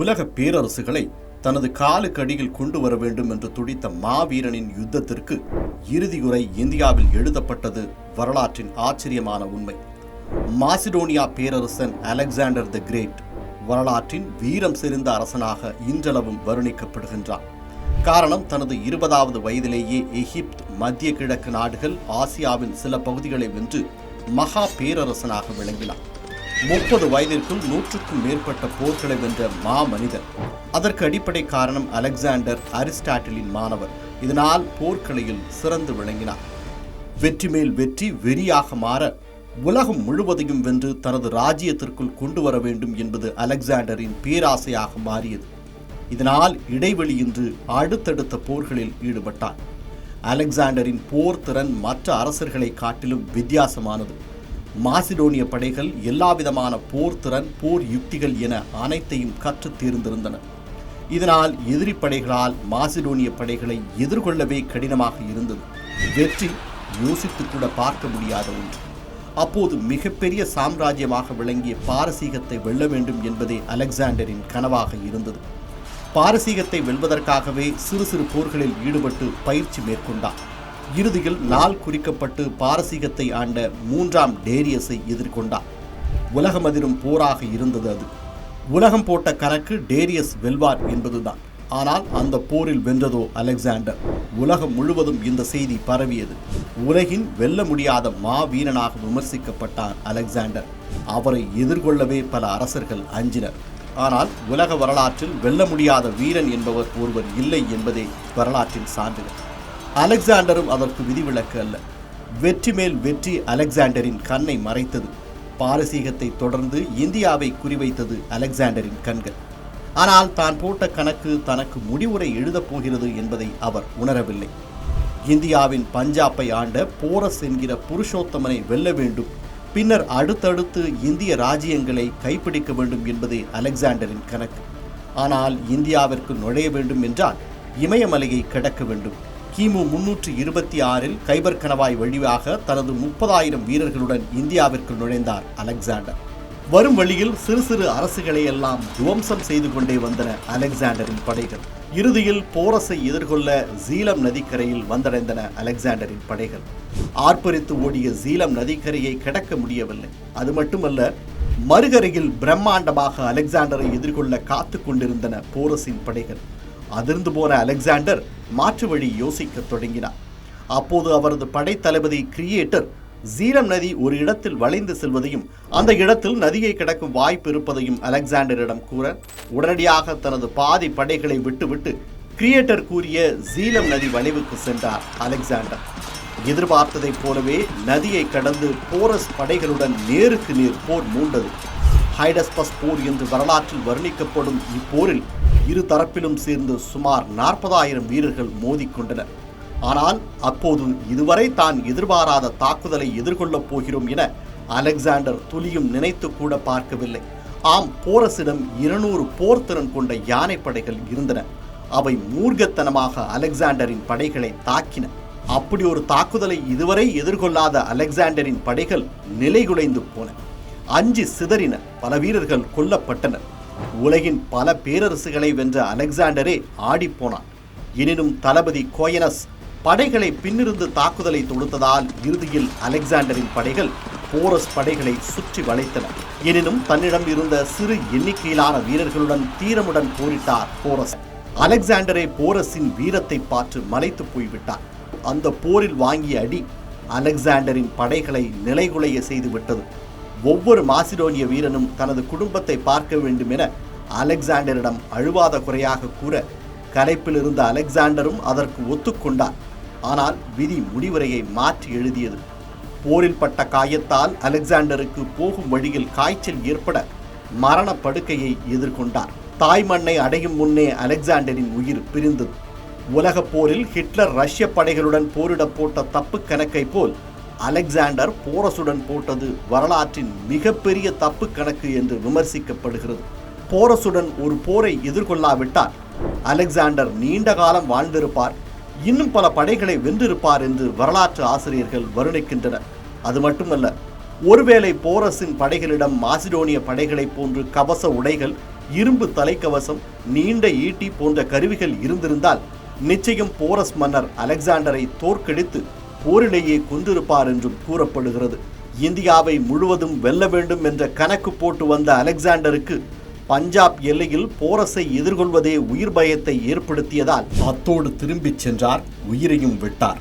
உலக பேரரசுகளை தனது காலுக்கடியில் கொண்டு வர வேண்டும் என்று துடித்த மாவீரனின் யுத்தத்திற்கு இறுதியுரை இந்தியாவில் எழுதப்பட்டது வரலாற்றின் ஆச்சரியமான உண்மை. மாசிடோனியா பேரரசன் அலெக்சாண்டர் தி கிரேட் வரலாற்றின் வீரம் செறிந்த அரசனாக இன்றளவும் வருணிக்கப்படுகின்றான். காரணம் தனது இருபதாவது வயதிலேயே எகிப்து மத்திய கிழக்கு நாடுகள் ஆசியாவின் சில பகுதிகளை வென்று மகா பேரரசனாக விளங்கினான். முப்பது வயதிற்குள் நூற்றுக்கும் மேற்பட்ட போர்களை வென்ற மா மனிதன் அதற்கு அடிப்படை காரணம் அலெக்சாண்டர் அரிஸ்டாட்டிலின் மாணவர். இதனால் போர்க்கலையில் சிறந்து விளங்கினார். வெற்றி மேல் வெற்றி வெறியாக மாற உலகம் முழுவதையும் வென்று தனது ராஜ்யத்திற்குள் கொண்டு வர வேண்டும் என்பது அலெக்சாண்டரின் பேராசையாக மாறியது. இதனால் இடைவெளியின்றி அடுத்தடுத்த போர்களில் ஈடுபட்டார். அலெக்சாண்டரின் போர் திறன் மற்ற அரசர்களை காட்டிலும் வித்தியாசமானது. மாசிடோனிய படைகள் எல்லாவிதமான போர் திறன் போர் யுக்திகள் என அனைத்தையும் கற்றுத் தேர்ந்திருந்தன. இதனால் எதிரி படைகளால் மாசிடோனிய படைகளை எதிர்கொள்ளவே கடினமாக இருந்தது. வெற்றி யோசித்து கூட பார்க்க முடியாத ஒன்று. அப்போது மிகப்பெரிய சாம்ராஜ்யமாக விளங்கிய பாரசீகத்தை வெல்ல வேண்டும் என்பதே அலெக்சாண்டரின் கனவாக இருந்தது. பாரசீகத்தை வெல்வதற்காகவே சிறு சிறு போர்களில் ஈடுபட்டு பயிற்சி மேற்கொண்டார். இறுதியில் நாள் குறிக்கப்பட்டு பாரசீகத்தை ஆண்ட மூன்றாம் டேரியஸை எதிர்கொண்டார். உலகமதிரும் போராக இருந்தது அது. உலகம் போட்ட கணக்கு டேரியஸ் வெல்வார் என்பதுதான். ஆனால் அந்த போரில் வென்றதோ அலெக்சாண்டர். உலகம் முழுவதும் இந்த செய்தி பரவியது. உலகின் வெல்ல முடியாத மாவீரனாக விமர்சிக்கப்பட்டார் அலெக்சாண்டர். அவரை எதிர்கொள்ளவே பல அரசர்கள் அஞ்சினர். ஆனால் உலக வரலாற்றில் வெல்ல முடியாத வீரன் என்பவர் ஒருவர் இல்லை என்பதே வரலாற்றின் சான்றுகள் அலெக்சாண்டரும் அதற்கு விதிவிலக்கு அல்ல. வெற்றி மேல் வெற்றி அலெக்சாண்டரின் கண்ணை மறைத்தது. பாரசீகத்தை தொடர்ந்து இந்தியாவை குறிவைத்தது அலெக்சாண்டரின் கண்கள். ஆனால் தான் போட்ட கணக்கு தனக்கு முடிவுரை எழுதப் போகிறது என்பதை அவர் உணரவில்லை. இந்தியாவின் பஞ்சாப்பை ஆண்ட போரஸ் என்கிற புருஷோத்தமனை வெல்ல வேண்டும். பின்னர் அடுத்தடுத்து இந்திய ராஜ்யங்களை கைப்பிடிக்க வேண்டும் என்பதே அலெக்சாண்டரின் கணக்கு. ஆனால் இந்தியாவிற்கு நுழைய வேண்டும் என்றால் இமயமலையை கடக்க வேண்டும். கிமு முன்னூற்று இருபத்தி ஆறில் கைபர் கணவாய் வழியாக தனது முப்பதாயிரம் வீரர்களுடன் இந்தியாவிற்கு நுழைந்தார் அலெக்சாண்டர். வரும் வழியில் சிறு சிறு அரசுகளை எல்லாம் துவம்சம் செய்து கொண்டே வந்தன அலெக்சாண்டரின் படைகள். இறுதியில் போரஸை எதிர்கொள்ள ஜீலம் நதிக்கரையில் வந்தடைந்தன அலெக்சாண்டரின் படைகள். ஆர்ப்பரித்து ஓடிய ஜீலம் நதிக்கரையை கடக்க முடியவில்லை. அது மட்டுமல்ல மறுகரையில் பிரம்மாண்டமாக அலெக்சாண்டரை எதிர்கொள்ள காத்து கொண்டிருந்தன போரஸின் படைகள். அதிர்ந்து போன அலெக்சாண்டர் மாற்று வழி யோசிக்கத் தொடங்கினார். அப்போது அவரது படைத்தளபதி கிரியேட்டர் ஜீலம் நதி ஒரு இடத்தில் வளைந்து செல்வதையும் அந்த இடத்தில் நதியை கடக்கும் வாய்ப்பு இருப்பதையும் அலெக்சாண்டரிடம் கூற உடனடியாக தனது பாதி படைகளை விட்டுவிட்டு கிரியேட்டர் கூறிய ஜீலம் நதி வளைவுக்கு சென்றார் அலெக்சாண்டர். எதிர்பார்த்ததைப் போலவே நதியை கடந்து போரஸ் படைகளுடன் நேருக்கு நேர் போர் மூண்டது. ஹைடஸ்பஸ் போர் என்று வரலாற்றில் வர்ணிக்கப்படும் இப்போரில் இரு தரப்பிலும் சேர்ந்து சுமார் நாற்பதாயிரம் வீரர்கள் மோதிக்கொண்டனர். ஆனால் அப்போது இதுவரை தான் எதிர்பாராத தாக்குதலை எதிர்கொள்ளப் போகிறோம் என அலெக்சாண்டர் துளியும் நினைத்து கூட பார்க்கவில்லை. ஆம் போரஸிடம் இருநூறு போர்த்திறன் கொண்ட யானைப்படைகள் இருந்தன. அவை மூர்க்கத்தனமாக அலெக்சாண்டரின் படைகளை தாக்கின. அப்படி ஒரு தாக்குதலை இதுவரை எதிர்கொள்ளாத அலெக்சாண்டரின் படைகள் நிலைகுலைந்து போன. அஞ்சு சிதறின. பல வீரர்கள் கொல்லப்பட்டனர். உலகின் பல பேரரசுகளை வென்ற அலெக்சாண்டரே ஆடிப்போனான் எனினும் தளபதி கோயனஸ் படைகளை பின்னிருந்து தாக்குதலை தொடுத்ததால் இறுதியில் அலெக்சாண்டரின் படைகள் போரஸ் படைகளை சுற்றி வளைத்தன. எனினும் தன்னிடம் இருந்த சிறு எண்ணிக்கையிலான வீரர்களுடன் தீரமுடன் போரிட்டார் போரஸ். அலெக்சாண்டரே போரஸின் வீரத்தை பார்த்து மலைத்து போய்விட்டார். அந்த போரில் வாங்கிய அடி அலெக்சாண்டரின் படைகளை நிலைகுலைய செய்துவிட்டது. ஒவ்வொரு மாசிடோனிய வீரனும் தனது குடும்பத்தை பார்க்க வேண்டும் என அலெக்சாண்டரிடம் அழுவாத குறையாக கூற கலைப்பில் இருந்த அலெக்சாண்டரும் அதற்கு ஒத்துக்கொண்டார். ஆனால் விதி முடிவுரையை மாற்றி எழுதியது. போரில் பட்ட காயத்தால் அலெக்சாண்டருக்கு போகும் வழியில் காய்ச்சல் ஏற்பட மரண படுக்கையை எதிர்கொண்டார். தாய் மண்ணை அடையும் முன்னே அலெக்சாண்டரின் உயிர் பிரிந்தது. உலகப் போரில் ஹிட்லர் ரஷ்ய படைகளுடன் போரிட போட்ட தப்பு கணக்கை போல் அலெக்சாண்டர் போரசுடன் போட்டது வரலாற்றின் மிகப்பெரிய தப்பு கணக்கு என்று விமர்சிக்கப்படுகிறது. போரசுடன் ஒரு போரை எதிர்கொள்ளாவிட்டால் அலெக்சாண்டர் நீண்ட காலம் வாழ்ந்திருப்பார் இன்னும் பல படைகளை வென்றிருப்பார் என்று வரலாற்று ஆசிரியர்கள் வருணிக்கின்றனர். அது மட்டுமல்ல ஒருவேளை போரஸின் படைகளிடம் மாசிடோனிய படைகளைப் போன்று கவச உடைகள் இரும்பு தலைக்கவசம் நீண்ட ஈட்டி போன்ற கருவிகள் இருந்திருந்தால் நிச்சயம் போரஸ் மன்னர் அலெக்சாண்டரை தோற்கடித்து போரிலேயே கொன்றிருப்பார் என்றும் கூறப்படுகிறது. இந்தியாவை முழுவதும் வெல்ல வேண்டும் என்ற கணக்கு போட்டு வந்த அலெக்சாண்டருக்கு பஞ்சாப் எல்லையில் போரஸை எதிர்கொள்வதே உயிர் பயத்தை ஏற்படுத்தியதால் அத்தோடு திரும்பிச் சென்றார் உயிரையும் விட்டார்.